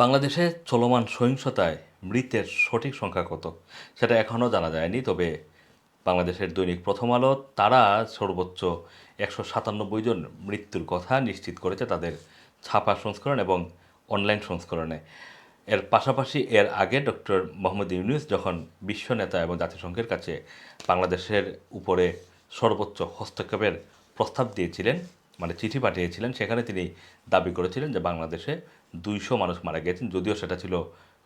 বাংলাদেশে চলমান সহিংসতায় মৃতের সঠিক সংখ্যা কত? সেটা এখনও জানা যায়নি, তবে বাংলাদেশের দৈনিক প্রথম আলো, তারা সর্বোচ্চ একশো সাতানব্বই জন মৃত্যুর কথা নিশ্চিত করেছে তাদের ছাপা সংস্করণ এবং অনলাইন সংস্করণে। এর পাশাপাশি এর আগে ডক্টর মোহাম্মদ ইউনুস যখন বিশ্ব নেতা এবং জাতিসংঘের কাছে বাংলাদেশের উপরে সর্বোচ্চ হস্তক্ষেপের প্রস্তাব দিয়েছিলেন মানে চিঠি পাঠিয়েছিলেন, সেখানে তিনি দাবি করেছিলেন যে বাংলাদেশে দুইশো মানুষ মারা গিয়েছেন, যদিও সেটা ছিল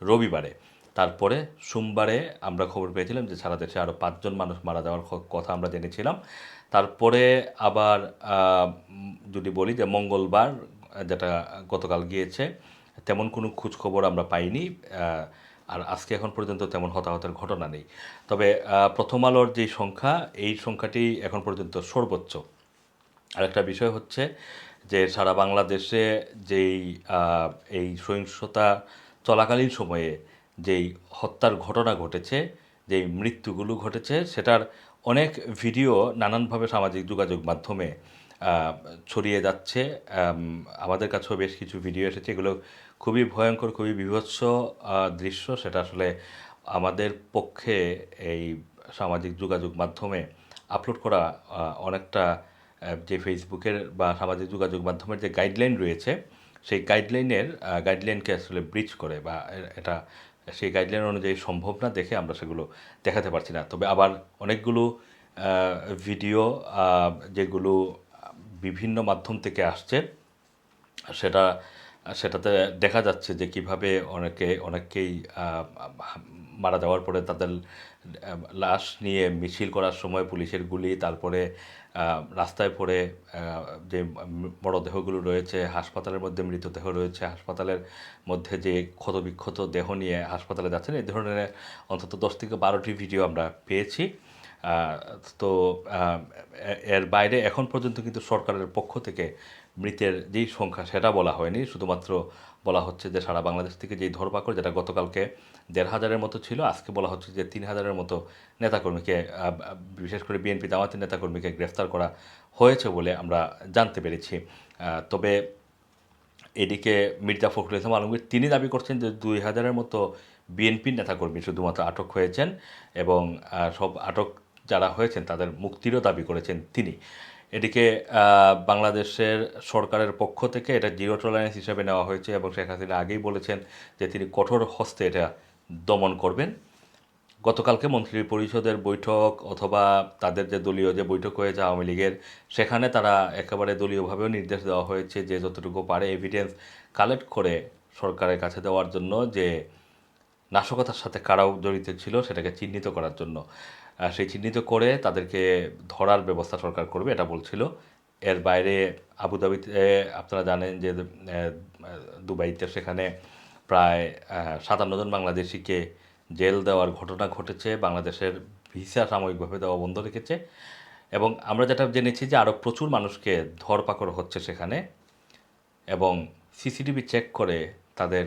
রবিবারে। তারপরে সোমবারে আমরা খবর পেয়েছিলাম যে সারা দেশে আরও পাঁচজন মানুষ মারা যাওয়ার কথা আমরা জেনেছিলাম। তারপরে আবার যদি বলি যে মঙ্গলবার যেটা গতকাল গিয়েছে, তেমন কোনো খোঁজখবর আমরা পাইনি আর আজকে এখন পর্যন্ত তেমন হতাহতের ঘটনা নেই। তবে প্রথম আলোর যে সংখ্যা, এই সংখ্যাটি এখন পর্যন্ত সর্বোচ্চ। আরেকটা বিষয় হচ্ছে যে সারা বাংলাদেশে যেই এই সহিংসতা চলাকালীন সময়ে যেই হত্যার ঘটনা ঘটেছে, যেই মৃত্যুগুলো ঘটেছে, সেটার অনেক ভিডিও নানানভাবে সামাজিক যোগাযোগ মাধ্যমে ছড়িয়ে যাচ্ছে। আমাদের কাছেও বেশ কিছু ভিডিও এসেছে, এগুলো খুবই ভয়ঙ্কর, খুবই বিভৎস দৃশ্য। সেটা আসলে আমাদের পক্ষে এই সামাজিক যোগাযোগ মাধ্যমে আপলোড করা অনেকটা যে ফেসবুকের বা সামাজিক যোগাযোগ মাধ্যমের যে গাইডলাইন রয়েছে সেই গাইডলাইনের গাইডলাইনকে আসলে ব্রিচ করে বা এটা সেই গাইডলাইন অনুযায়ী সম্ভব না দেখে আমরা সেগুলো দেখাতে পারছি না। তবে আবার অনেকগুলো ভিডিও যেগুলো বিভিন্ন মাধ্যম থেকে আসছে সেটা সেটাতে দেখা যাচ্ছে যে কীভাবে অনেকে অনেকেই আহ, মারা যাওয়ার পরে তাদের লাশ নিয়ে মিছিল করার সময় পুলিশের গুলি, তারপরে রাস্তায় পড়ে যে মরদেহগুলো রয়েছে, হাসপাতালের মধ্যে মৃতদেহ রয়েছে, হাসপাতালের মধ্যে যে ক্ষতবিক্ষত দেহ নিয়ে হাসপাতালে যাচ্ছেন, এই ধরনের অন্তত দশ থেকে বারোটি ভিডিও আমরা পেয়েছি। তো এর বাইরে এখন পর্যন্ত কিন্তু সরকারের পক্ষ থেকে মৃতের যেই সংখ্যা, সেটা বলা হয়নি। শুধুমাত্র বলা হচ্ছে যে সারা বাংলাদেশ থেকে যেই ধরপাকড়, যেটা গতকালকে দেড় হাজারের মতো ছিল, আজকে বলা হচ্ছে যে তিন হাজারের মতো নেতাকর্মীকে বিশেষ করে বিএনপি জামাতের নেতাকর্মীকে গ্রেফতার করা হয়েছে বলে আমরা জানতে পেরেছি। তবে এদিকে মির্জা ফখরুল ইসলাম আলমগীর, তিনি দাবি করছেন যে দুই হাজারের মতো বিএনপির নেতাকর্মী শুধুমাত্র আটক হয়েছেন এবং সব আটক যারা হয়েছেন তাদের মুক্তিরও দাবি করেছেন তিনি। আহ, বাংলাদেশের সরকারের পক্ষ থেকে এটা জিরো টলারেন্স হিসেবে নেওয়া হয়েছে এবং শেখ হাসিনা আগেই বলেছেন যে তিনি কঠোর হস্তে এটা দমন করবেন। গতকালকে মন্ত্রী পরিষদের বৈঠক অথবা তাদের যে দলীয় যে বৈঠক হয়েছে আওয়ামী লীগের সেখানে তারা একেবারে দলীয়ভাবেও নির্দেশ দেওয়া হয়েছে যে যতটুকু পারে এভিডেন্স কালেক্ট করে সরকারের কাছে দেওয়ার জন্য যে নাশকতার সাথে কারাও জড়িত ছিল, সেটাকে চিহ্নিত করার জন্য। সেই চিহ্নিত করে তাদেরকে ধরার ব্যবস্থা সরকার করবে, এটা বলছিল। এর বাইরে আবুধাবিতে আপনারা জানেন যে দুবাইতে সেখানে প্রায় সাতান্ন জন বাংলাদেশিকে জেল দেওয়ার ঘটনা ঘটেছে, বাংলাদেশের ভিসা সাময়িকভাবে দেওয়া বন্ধ রেখেছে। এবং আমরা যেটা জেনেছি যে আরও প্রচুর মানুষকে ধরপাকড় হচ্ছে সেখানে এবং সিসিটিভি চেক করে তাদের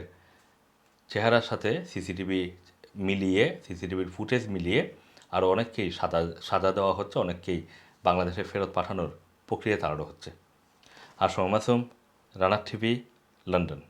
চেহারার সাথে সিসিটিভি মিলিয়ে, সিসিটিভির ফুটেজ মিলিয়ে আরও অনেককেই সাজা সাজা দেওয়া হচ্ছে, অনেককেই বাংলাদেশে ফেরত পাঠানোর প্রক্রিয়া তাড়ানো হচ্ছে। আর সোমাসুম রানার টিভি, লন্ডন।